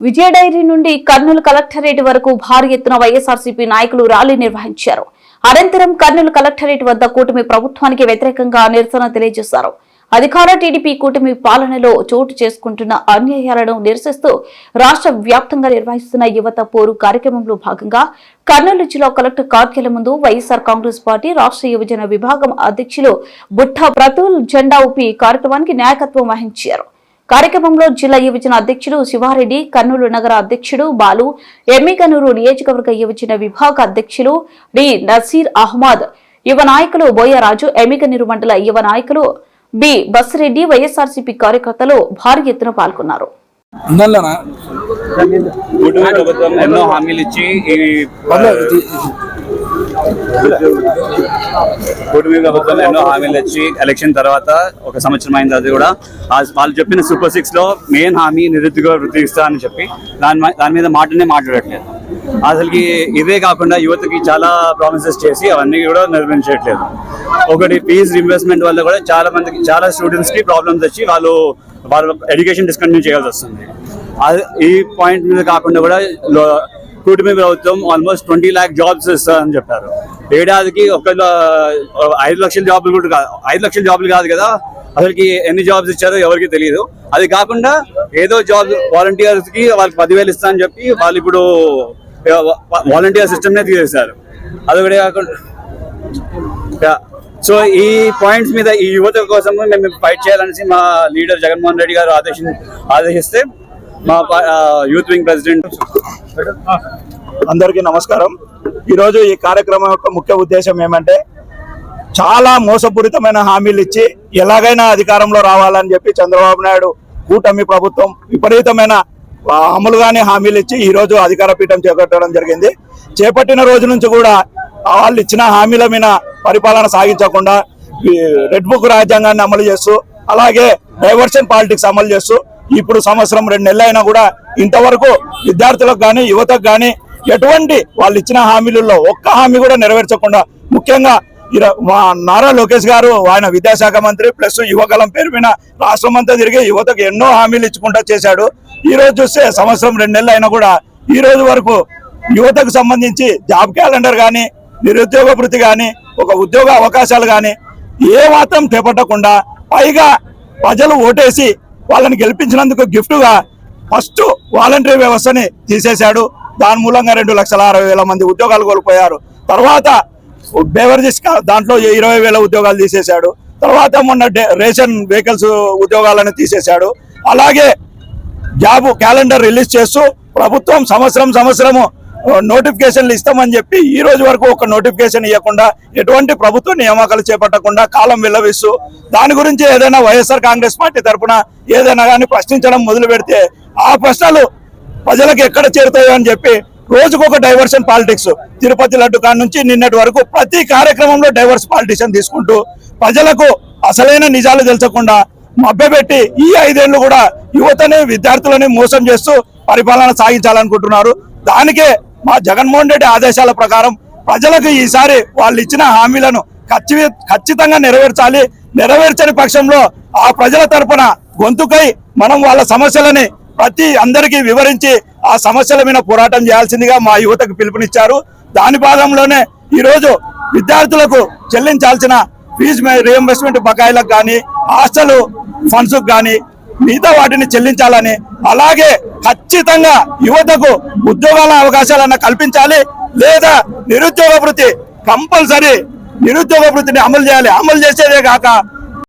విజయ dairy నుండి Kurnool collectorate వరకు భారీ ఎత్తున వైఎస్ఆర్సీపీ నాయకులు ర్యాలీ నిర్వహించారు. అనంతరం కర్నూలు కలెక్టరేట్ వద్ద కూటమి ప్రభుత్వానికి వ్యతిరేకంగా నిరసన తెలియజేశారు. అధికార టీడీపీ కూటమి పాలనలో చోటు చేసుకుంటున్న అన్యాయాలను నిరసిస్తూ రాష్ట్ర వ్యాప్తంగా నిర్వహిస్తున్న యువత పోరు కార్యక్రమంలో భాగంగా కర్నూలు జిల్లా కలెక్టర్ కార్యాలయం ముందు వైఎస్ఆర్ కాంగ్రెస్ పార్టీ రాష్ట్ర యువజన విభాగం అధ్యక్షులు బుట్టా ప్రతుల్ జెండా ఊపి కార్యక్రమానికి నాయకత్వం వహించారు. కార్యక్రమంలో జిల్లా యువజన అధ్యక్షుడు శివారెడ్డి కర్నూలు నగర అధ్యక్షుడు బాలు ఎమ్మికనూరు నియోజకవర్గ యువజన విభాగ అధ్యక్షులు డి నసీర్ అహ్మద్ యువ నాయకులు బోయరాజు ఎమ్మికనూరు మండల యువ నాయకులు బి బస్రెడ్డి వైఎస్ఆర్సీపీ కార్యకర్తలు భారీ ఎత్తున పాల్గొన్నారు. ఎన్నో హామీలు ఇచ్చి కూటమి ప్రభుత్వం ఎన్నో హామీలు ఇచ్చి ఎలక్షన్ తర్వాత ఒక సంవత్సరం అయిన తర్వాత కూడా. వాళ్ళు చెప్పిన సూపర్ సిక్స్లో మెయిన్ హామీ నిరుద్యోగ వృత్తి ఇస్తా అని చెప్పి. దాని దాని మీద మాటనే మాట్లాడట్లేదు. అసలుకి ఇవే కాకుండా యువతకి చాలా ప్రామిసెస్ చేసి అవన్నీ కూడా నిర్వహించట్లేదు ఒకటి ఫీజు రీఇన్వెస్ట్మెంట్ వల్ల కూడా చాలా మందికి చాలా స్టూడెంట్స్కి ప్రాబ్లమ్స్ వచ్చి వాళ్ళు వాళ్ళ ఎడ్యుకేషన్ డిస్కంటిన్యూ చేయాల్సి వస్తుంది. అది ఈ పాయింట్ మీద కాకుండా కూడా కూటమి ప్రభుత్వం ఆల్మోస్ట్ ట్వంటీ ల్యాక్ జాబ్స్ ఇస్తారని చెప్పారు. ఏడాదికి ఒక ఐదు లక్షల జాబులు కూడా కాదు ఐదు లక్షల జాబులు కాదు కదా అసలుకి ఎన్ని జాబ్స్ ఇచ్చారో ఎవరికి తెలియదు. అది కాకుండా ఏదో జాబ్ వాలంటీర్స్కి వాళ్ళకి పదివేలు ఇస్తా అని చెప్పి వాళ్ళు ఇప్పుడు వాలంటీర్ సిస్టమ్ నే తీసేశారు. అది కూడా కాకుండా సో ఈ పాయింట్స్ మీద ఈ యువత కోసం మేము ఫైట్ చేయాలనేసి మా లీడర్ జగన్మోహన్ రెడ్డి గారు ఆదేశం ఆదేశిస్తే మా యూత్ వింగ్ ప్రెసిడెంట్ అందరికీ నమస్కారం. ఈరోజు ఈ కార్యక్రమం యొక్క ముఖ్య ఉద్దేశం ఏమంటే చాలా మోసపూరితమైన హామీలు ఇచ్చి ఎలాగైనా అధికారంలో రావాలని చెప్పి చంద్రబాబు నాయుడు కూటమి ప్రభుత్వం విపరీతమైన అమలుగానే హామీలు ఇచ్చి ఈరోజు అధికార పీఠం చేపట్టడం జరిగింది. చేపట్టిన రోజు నుంచి కూడా వాళ్ళు ఇచ్చిన హామీల మీద పరిపాలన సాగించకుండా రెడ్ బుక్ రాజ్యాంగాన్ని అమలు చేస్తూ అలాగే డైవర్షన్ పాలిటిక్స్ అమలు చేస్తూ ఇప్పుడు సంవత్సరం రెండు నెలలు అయినా కూడా ఇంతవరకు విద్యార్థులకు కానీ యువతకు కానీ ఎటువంటి వాళ్ళు ఇచ్చిన హామీలలో ఒక్క హామీ కూడా నెరవేర్చకుండా ముఖ్యంగా మా నారా లోకేష్ గారు ఆయన విద్యాశాఖ మంత్రి ప్లస్ యువకలం పేరు మీద రాష్ట్రం అంతా తిరిగి యువతకు ఎన్నో హామీలు ఇచ్చుకుంటా చేశాడు. ఈ రోజు చూస్తే సంవత్సరం రెండు నెలలు అయినా కూడా ఈ రోజు వరకు యువతకు సంబంధించి జాబ్ క్యాలెండర్ కానీ నిరుద్యోగ వృత్తి కానీ ఒక ఉద్యోగ అవకాశాలు కానీ ఏ మాత్రం చేపట్టకుండా పైగా ప్రజలు ఓటేసి వాళ్ళని గెలిపించినందుకు గిఫ్ట్గా ఫస్ట్ వాలంటరీ వ్యవస్థని తీసేశాడు. దాని మూలంగా రెండు లక్షల అరవై వేల మంది ఉద్యోగాలు కోల్పోయారు. తర్వాత బేవర్జెస్ దాంట్లో ఇరవై వేల ఉద్యోగాలు తీసేశాడు. తర్వాత మొన్న డే- రేషన్ వెహికల్స్ ఉద్యోగాలను తీసేశాడు. అలాగే జాబ్ క్యాలెండర్ రిలీజ్ చేస్తూ ప్రభుత్వం సంవత్సరం సంవత్సరము నోటిఫికేషన్లు ఇస్తామని చెప్పి ఈ రోజు వరకు ఒక నోటిఫికేషన్ ఇవ్వకుండా ఎటువంటి ప్రభుత్వ నియామకాలు చేపట్టకుండా కాలం విల్లవిస్తూ దాని గురించి ఏదైనా వైఎస్ఆర్ కాంగ్రెస్ పార్టీ తరఫున ఏదైనా కానీ ప్రశ్నించడం మొదలు పెడితే ఆ ప్రశ్నలు ప్రజలకు ఎక్కడ చేరుతాయో అని చెప్పి రోజుకొక డైవర్షన్ పాలిటిక్స్. తిరుపతి లడ్డు కాడ నుంచి నిన్నటి వరకు ప్రతి కార్యక్రమంలో డైవర్స్ పాలిటిషన్ తీసుకుంటూ ప్రజలకు అసలైన నిజాలు తెలుసకుండా మభ్యపెట్టి ఈ ఐదేళ్ళు కూడా యువతని విద్యార్థులని మోసం చేస్తూ పరిపాలన సాగించాలనుకుంటున్నారు. దానికే మా జగన్మోహన్ రెడ్డి ఆదేశాల ప్రకారం ప్రజలకు ఈసారి వాళ్ళు ఇచ్చిన హామీలను ఖచ్చి ఖచ్చితంగా నెరవేర్చాలి. నెరవేర్చని పక్షంలో ఆ ప్రజల తరపున గొంతుకై మనం వాళ్ళ సమస్యలని ప్రతి అందరికీ వివరించి ఆ సమస్యల మీద పోరాటం చేయాల్సిందిగా మా యువతకు పిలుపునిచ్చారు. దాని భాగంలోనే ఈరోజు విద్యార్థులకు చెల్లించాల్సిన ఫీజు రియంబర్స్మెంట్ బకాయిలకు కానీ హాస్టల్ ఫండ్స్కు కానీ మిగతా వాటిని చెల్లించాలని అలాగే ఖచ్చితంగా యువతకు ఉద్యోగాల అవకాశాలన్న కల్పించాలి లేదా నిరుద్యోగ వృత్తి కంపల్సరీ నిరుద్యోగ వృత్తిని అమలు చేయాలి. అమలు చేసేదే కాక